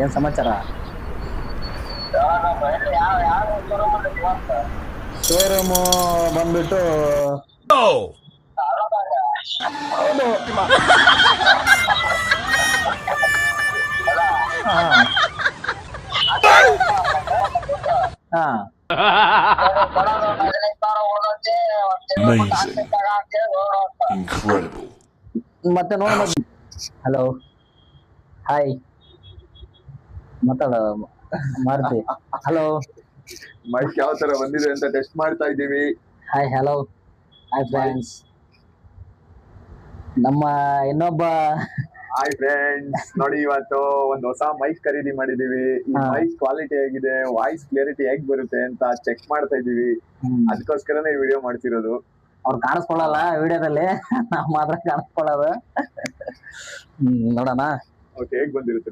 ಏನ್ ಸಮಾಚಾರ ಶೋರೂಮು ಬಂದ್ಬಿಟ್ಟು ಹೌದು ಹಾ. ಹಾ Amazing. Incredible. ಮತ್ತೆ ನೋಡ ಹಲೋ Hi ಮಾತಾಡ ಮಾರುತಿ. ಹಲೋ ಮೈಕ್ ಯಾವ ತರ ಬಂದಿದೆ ಅಂತ ಟೆಸ್ಟ್ ಮಾಡ್ತಾ ಇದ್ದೀವಿ. ಹಾಯ್ ಹಲೋ ಹಾಯ್ ಫ್ರೆಂಡ್ಸ್ ನಮ್ಮ ಇನ್ನೊಬ್ಬ ಹಾಯ್ ಫ್ರೆಂಡ್ಸ್ ನೋಡಿ ಇವತ್ತು ಒಂದು ಹೊಸ ಮೈಕ್ ಖರೀದಿ ಮಾಡಿದೀವಿ ಈ. ಮೈಕ್ ಕ್ವಾಲಿಟಿ ಹೇಗಿದೆ ವಾಯ್ಸ್ ಕ್ಲಿಯರಿಟಿ ಹೇಗ್ ಬರುತ್ತೆ ಅಂತ ಚೆಕ್ ಮಾಡ್ತಾ ಇದೀವಿ ಅದಕ್ಕೋಸ್ಕರನೇ ವಿಡಿಯೋ ಮಾಡ್ತಿರೋದು. ಅವ್ರು ಕಾಣಿಸ್ಕೊಳ್ಳಲ್ಲ ವಿಡಿಯೋದಲ್ಲಿ ನಾವು ಮಾತ್ರ ಕಾಣಿಸ್ಕೊಳ್ಳೋದು. ನೋಡೋಣ. ಹೇಗ್ ಬಂದಿರುತ್ತೆ